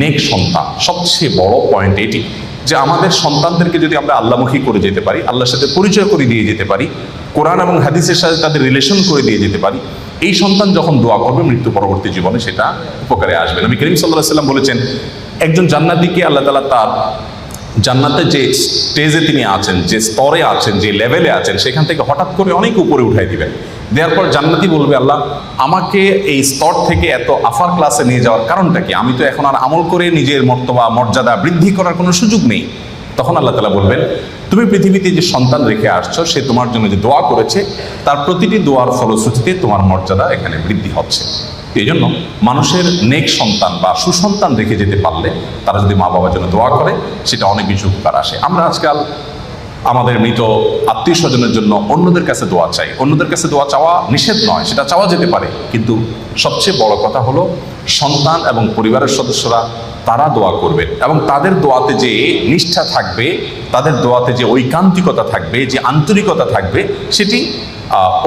নেক সন্তান, সবচেয়ে বড় পয়েন্ট এটি যে আমাদের সন্তানদেরকে যদি আমরা আল্লামুখী করে যেতে পারি, আল্লাহর সাথে পরিচয় করে দিয়ে যেতে পারি, কোরআন এবং হাদিসের সাথে তাদের রিলেশন করে দিয়ে যেতে পারি, এই সন্তান যখন দোয়া করবে, মৃত্যু পরবর্তী জীবনে সেটা উপকারে আসবে। নবী করিম সাল্লাহ সাল্লাম বলেছেন, একজন জান্নাতিকে আল্লাহ তালা তার জান্নাতে যে স্টেজে তিনি আছেন, যে স্তরে আছেন, যে লেভেলে আছেন, সেখান থেকে হঠাৎ করে অনেক উপরে উঠাই দিবেন। দেওয়ার পর জান্নাতি বলবে, আল্লাহ, আমাকে এই স্তর থেকে এত আফার ক্লাসে নিয়ে যাওয়ার কারণটা কি? আমি তো এখন আর আমল করে নিজের মর্তবা, মর্যাদা বৃদ্ধি করার কোনো সুযোগ নেই। তখন আল্লাহ তালা বলবেন, তুমি পৃথিবীতে যে সন্তান রেখে আসছো, সে তোমার জন্য যে দোয়া করেছে, তার প্রতিটি দোয়ার ফলশ্রুতিতে তোমার মর্যাদা এখানে বৃদ্ধি হচ্ছে। এই জন্য মানুষের নেক সন্তান বা সুসন্তান রেখে যেতে পারলে তারা যদি মা বাবার জন্য দোয়া করে, সেটা অনেক বেশি উপকার আসে। আমরা আজকাল আমাদের মৃত আত্মীয় স্বজনের জন্য অন্যদের কাছে দোয়া চাই। অন্যদের কাছে দোয়া চাওয়া নিষেধ নয়, সেটা চাওয়া যেতে পারে। কিন্তু সবচেয়ে বড় কথা হলো, সন্তান এবং পরিবারের সদস্যরা তারা দোয়া করবে এবং তাদের দোয়াতে যে নিষ্ঠা থাকবে, তাদের দোয়াতে যে ঐকান্তিকতা থাকবে, যে আন্তরিকতা থাকবে, সেটি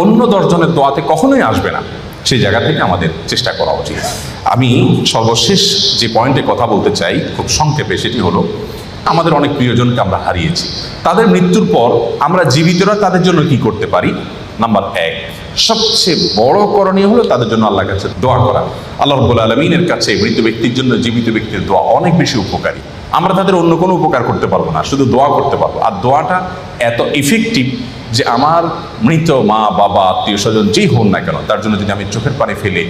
অন্য দশজনের দোয়াতে কখনোই আসবে না। সেই জায়গা থেকে আমাদের চেষ্টা করা উচিত। আমি সর্বশেষ যে পয়েন্টে কথা বলতে চাই, খুব সংক্ষেপে, সেটি হলো, আমাদের অনেক প্রিয়জনকে আমরা হারিয়েছি। তাদের মৃত্যুর পর আমরা জীবিতরা তাদের জন্য কি করতে পারি? নাম্বার এক, সবচেয়ে বড় করণীয় হলো তাদের জন্য আল্লাহর কাছে দোয়া করা। আল্লাহ রব্বুল আলমিনের কাছে মৃত ব্যক্তির জন্য জীবিত ব্যক্তির দোয়া অনেক বেশি উপকারী। আমরা তাদের অন্য কোনো উপকার করতে পারব না, শুধু দোয়া করতে পারব। আর দোয়াটা এত ইফেক্টিভ যে আমার মৃত মা, বাবা, আত্মীয় স্বজন যেই হন না কেন, তার জন্য যদি আমি চোখের পানি ফেলে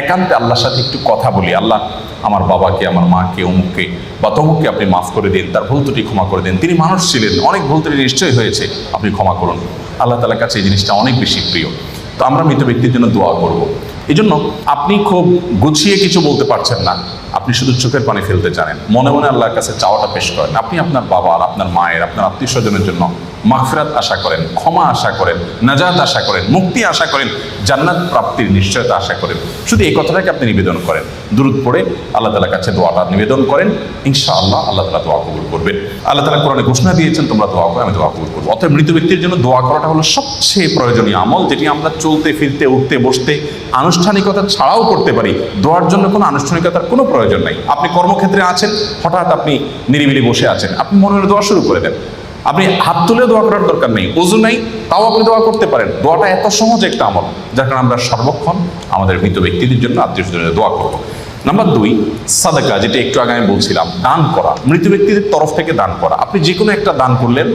একান্তে আল্লাহর সাথে একটু কথা বলি, আল্লাহ আমার বাবাকে, আমার মাকে, অমুককে বা তমুককে আপনি মাফ করে দিন, তার ভুল ত্রুটি ক্ষমা করে দিন। তিনি মানুষ ছিলেন, অনেক ভুল ত্রুটি নিশ্চয়ই হয়েছে, আপনি ক্ষমা করুন। আল্লাহ তালার কাছে এই জিনিসটা অনেক বেশি প্রিয়। তো আমরা মৃত ব্যক্তির জন্য দোয়া করব। এই জন্য আপনি খুব গুছিয়ে কিছু বলতে পারছেন না। আপনি শুধু চোখের পানি ফেলতে জানেন। মনে মনে আল্লাহর কাছে চাওয়াটা পেশ করেন। আপনি আপনার বাবার আপনার মায়ের, আপনার আত্মীয় স্বজনের জন্য মাগফিরাত আশা করেন, ক্ষমা আশা করেন, নাজাত আশা করেন, মুক্তি আশা করেন, জান্নাত প্রাপ্তির নিশ্চয়তা আশা করেন। শুধু এই কথাটাকে আপনি নিবেদন করেন। দূরত পড়ে আল্লাহ তালার কাছে দোয়াটা নিবেদন করেন। ইনশাআল্লাহ আল্লাহ তালা দোয়া কবুল করবেন। আল্লাহ তালা কোরআনে ঘোষণা দিয়েছেন, তোমরা দোয়া করো, আমি দোয়া কবুল করব। অর্থাৎ মৃত ব্যক্তির জন্য দোয়া করাটা হলো সবচেয়ে প্রয়োজনীয় আমল, যেটি আমরা চলতে, ফিরতে, উঠতে, বসতে, আনুষ্ঠানিকতা ছাড়াও করতে পারি। দোয়ার জন্য কোনো আনুষ্ঠানিকতার কোনো প্রয়োজন নাই। আপনি কর্মক্ষেত্রে আছেন, হঠাৎ আপনি নিরিবিলি বসে আছেন। আপনি মনে দোয়া শুরু করে দেন। আপনি হাত তুলে দোয়া করার দরকার নেই অজু নাই, তাও আপনি দোয়া করতে পারেন। দোয়াটা এত সহজ একটা আমল, যার কারণে আমরা সর্বক্ষণ আমাদের মৃত ব্যক্তিদের জন্য আত্মীয় দোয়া করব। নাম্বার দুই, সাদাকা, যেটা একটু আগে আমি বলছিলাম, দান করা। মৃত ব্যক্তিদের তরফ থেকে দান করা। আপনি যে কোনো একটা দান করলেন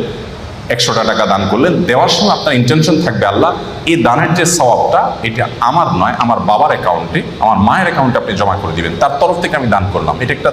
একশোটা টাকা দান করলেন। দেওয়ার সময় আপনার ইন্টেনশন থাকবে, আল্লাহ, এই দানের যে স্বভাবটা এটা আমার নয়, আমার বাবার অ্যাকাউন্টে আমার মায়ের অ্যাকাউন্টে আপনি জমা করে দিবেন। তার তরফ থেকে আমি দান করলাম। এটা একটা